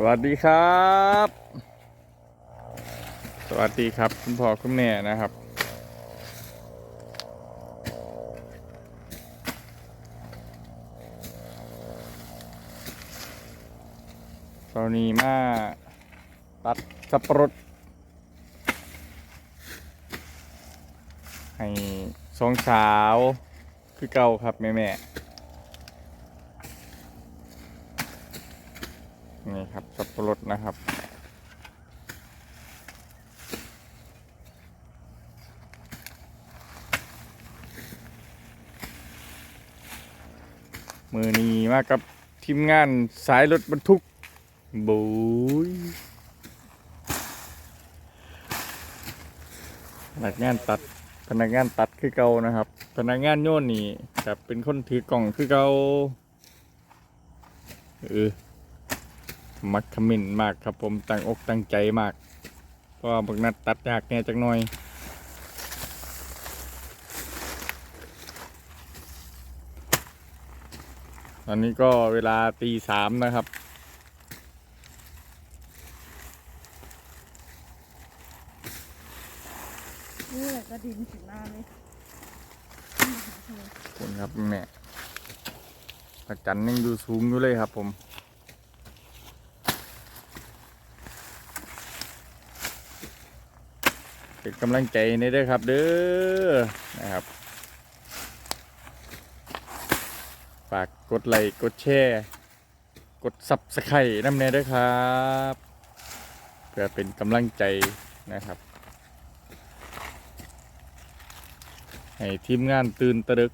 สวัสดีครับ สวัสดีครับ คุณพ่อคุณแม่นะครับ ตอนนี้มาตัดสับปะรดให้สองสาวคือเก่าครับ แม่แม่ นี่ครับสับปะรดนะครับ มือนี้มากับทีมงานสายรถบรรทุกบุยพนักงานตัดพนักงานตัดคือเก่านะครับ พนักงานโยนนี่จะเป็นคนถือกล่องคือเก่าเออ มักขมิ้นมากครับผมตั้งอกตั้งใจมาก เพราะว่าบักนัดตัดยากแน่จักหน่อย ตอนนี้ก็เวลาตีสามนะครับนี่แหละกระดินถึงหน้าเลยขอบคุณครับแม่พระจันทร์ยังดูสูงอยู่เลยครับผม เป็นกำลังใจในเด้อครับ เด้อนะครับ ฝากกดไลค์กดแชร์กดซับสไครต์น้ำเนยด้วยครับเพื่อเป็นกำลังใจนะครับ ให้ทีมงานตื่นตะดึก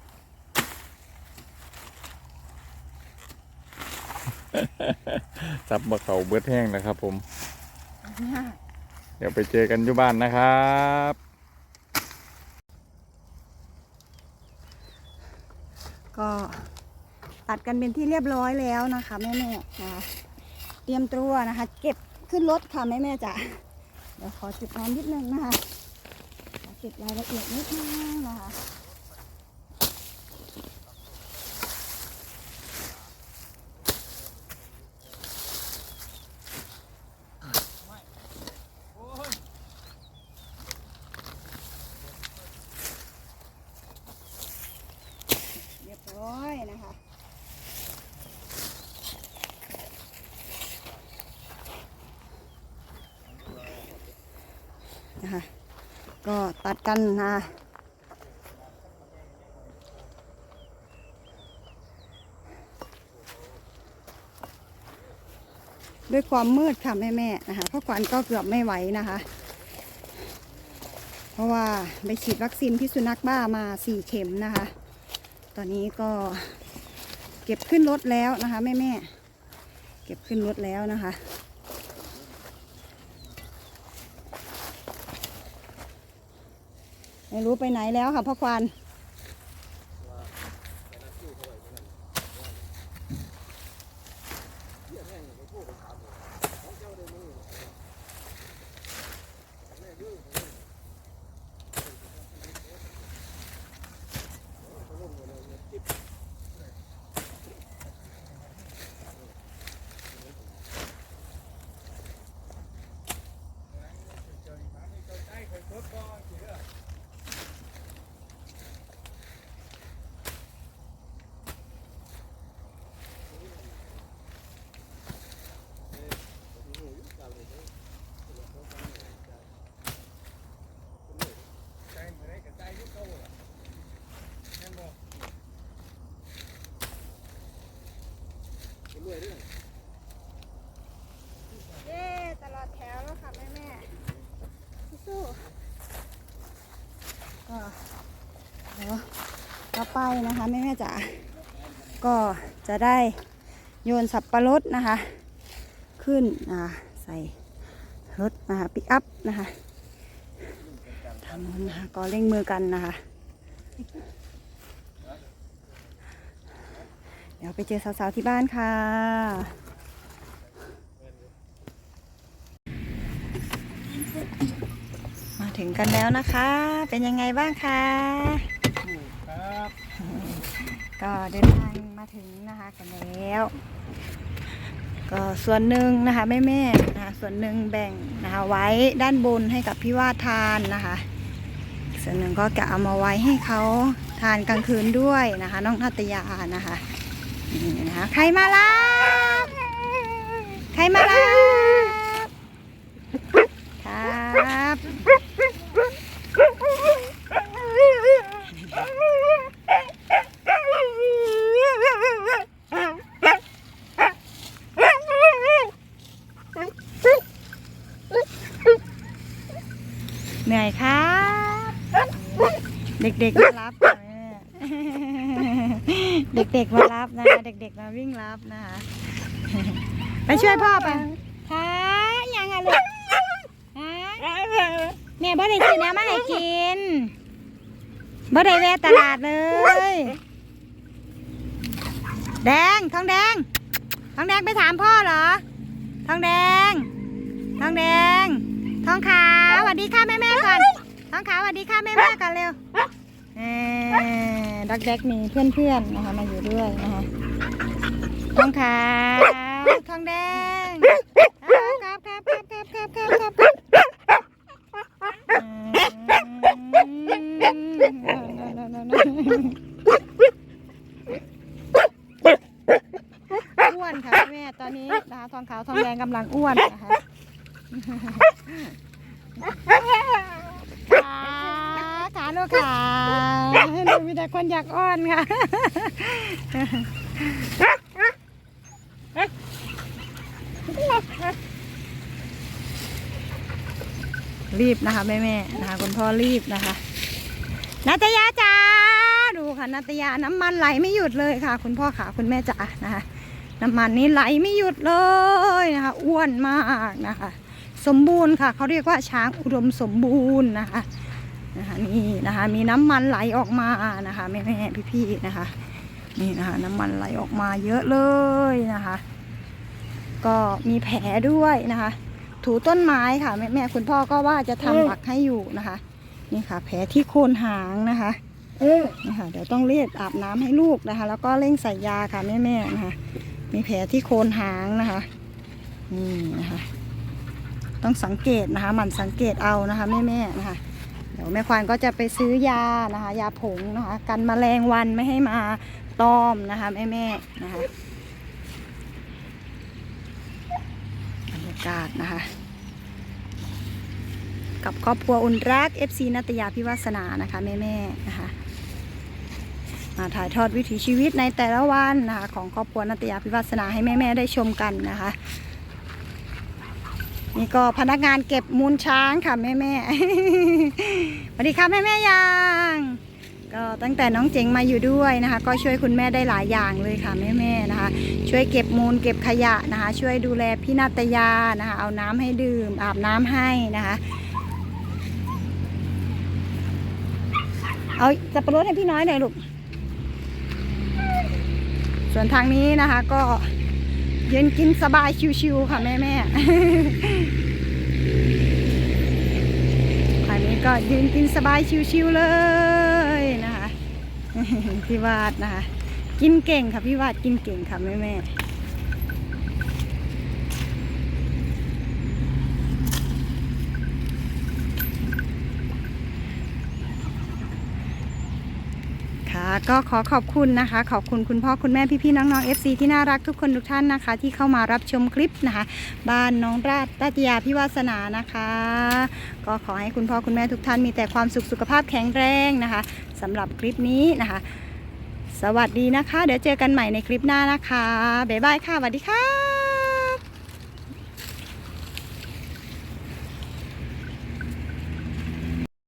จับมาเขาเบิดแห้งนะครับผม เดี๋ยวไปเจอกันอยู่บ้านนะครับ ก็ตัดกันเป็นที่เรียบร้อยแล้วนะคะแม่แม่นะคะเตรียมตัวนะคะ เก็บขึ้นรถค่ะแม่แม่จ๋าเดี๋ยวขอจุดน้ำนิดนึงนะคะเก็บรายละเอียดนิดนึงนะคะ เรียบร้อยนะคะ นะคะ ก็ตัดกันนะด้วยความมืดค่ะแม่ๆนะคะพ่อขวัญก็เกือบไม่ไหวนะคะ เพราะว่าไปฉีดวัคซีนพิษสุนัขบ้ามาสี่เข็มนะคะ ตอนนี้ก็เก็บขึ้นรถแล้วนะคะแม่แม่เก็บขึ้นรถแล้วนะคะ ไม่รู้ไปไหนแล้วค่ะพ่อควานเย้ตลอดแถวแล้วค่ะแม่แม่ๆสู้ๆก็ เดี๋ยวต่อไปนะคะแม่แม่จ๋าก็จะได้โยนสับปะรดนะคะ ขึ้นอ่าใส่รถนะคะปิกอัพนะคะทางนู้นนะคะก็เร่งมือกันนะคะ เดี๋ยวไปเจอสาวๆที่บ้านค่ะ มาถึงกันแล้วนะคะ เป็นยังไงบ้างคะครับก็เดินทางมาถึงนะคะกันแล้ว ก็ส่วนหนึ่งนะคะแม่แม่ๆนะคะส่วนหนึ่งแบ่งนะคะไว้ด้านบนให้กับพี่วาดทานนะคะ ส่วนหนึ่งก็จะเอามาไว้ให้เขาทานกลางคืนด้วยนะคะ น้องนาตยานะคะนี่นะคะใครมารับใครมารับครับ เหนื่อยครับเด็กๆมารับค่ะแม่เด็กๆมารับนะคะเด็กๆมาวิ่งรับนะคะไปช่วยพ่อไปค่ะยังอะลูกฮะแม่บ่ได้ซื้อน้ำมาให้กินบ่ได้แวะตลาดเลย แดงทองแดงทองแดงไปถามพ่อเหรอทองแดงทองแดง ทองขาวสวัสดีค่ะแม่แม่ก่อน ทองขาวสวัสดีค่ะแม่แม่ก่อนเร็วเออดักแดกมีเพื่อนๆนะคะมาอยู่ด้วยนะคะทองขาวทองแดงครับครับครับครับครับครับครับครับอ้วนค่ะแม่ตอนนี้นะคะทองขาวทองแดงกำลังอ้วนนะคะ ขาขาลูกขาหนูมีแต่คนอยากอ้อนค่ะรีบนะคะแม่แม่นะคะคุณพ่อรีบนะคะนาตยาจ้าดูค่ะนาตยาน้ำมันไหลไม่หยุดเลยค่ะ คุณพ่อขาคุณแม่จ๋านะคะน้ำมันนี้ไหลไม่หยุดเลยนะคะ อ้วนมากนะคะ สมบูรณ์ค่ะ เขาเรียกว่าช้างอุดมสมบูรณ์นะคะนะคะนี่นะคะ มีน้ำมันไหลออกมานะคะแม่แม่พี่พี่ๆนะคะ นี่นะคะ น้ำมันไหลออกมาเยอะเลยนะคะ ก็มีแผลด้วยนะคะ ถูต้นไม้ค่ะแม่แม่คุณพ่อก็ว่าจะทำหมักให้อยู่นะคะ นี่ค่ะ แผลที่โคนหางนะคะนี่ค่ะเดี๋ยวต้องเรียกอาบน้ำให้ลูกนะคะ แล้วก็เร่งใส่ยาค่ะแม่แม่ๆนะคะ มีแผลที่โคนหางนะคะนี่นะคะ ต้องสังเกตนะคะหมั่นสังเกตเอานะคะแม่แม่ๆนะคะเดี๋ยวแม่ควานก็จะไปซื้อยานะคะ ยาผงนะคะกันแมลงวันไม่ให้มาตอมนะคะแม่แม่ๆนะคะบรรยากาศนะคะกับครอบครัวอุ่นรัก FC นัตยาพิวัสนานะคะแม่แม่ๆนะคะมาถ่ายทอดวิถีชีวิตในแต่ละวันนะคะของครอบครัวนัตยาพิวัสนาให้แม่ ๆ ได้ชมกันนะคะ นี่ก็พนักงานเก็บมูลช้างค่ะแม่แม่สวัสดีค่ะแม่แม่ยังก็ตั้งแต่น้องเจ๋งมาอยู่ด้วยนะคะ ก็ช่วยคุณแม่ได้หลายอย่างเลยค่ะแม่แม่นะคะ ช่วยเก็บมูลเก็บขยะนะคะ ช่วยดูแลพี่นาตยานะคะ เอาน้ำให้ดื่ม อาบน้ำให้นะคะเอาสับปะรดให้พี่น้อยหน่อยลูก ส่วนทางนี้นะคะก็ เย็นกินสบายชิวๆค่ะแม่แม่ๆทางนี้ก็ยืนกินสบายชิวๆเลยนะคะพี่วาดนะคะ กินเก่งค่ะพี่วาดกินเก่งค่ะแม่แม่ ก็ขอขอบคุณนะคะ ขอบคุณคุณพ่อคุณแม่พี่ๆน้องๆ FC ที่น่ารักทุกคนทุกท่านนะคะ ที่เข้ามารับชมคลิปนะคะ บ้านน้องราชตัตยาพิวาสนานะคะ ก็ขอให้คุณพ่อคุณแม่ทุกท่านมีแต่ความสุขสุขภาพแข็งแรงนะคะสำหรับคลิปนี้นะคะ สวัสดีนะคะ เดี๋ยวเจอกันใหม่ในคลิปหน้านะคะบ๊ายบายค่ะสวัสดีค่ะ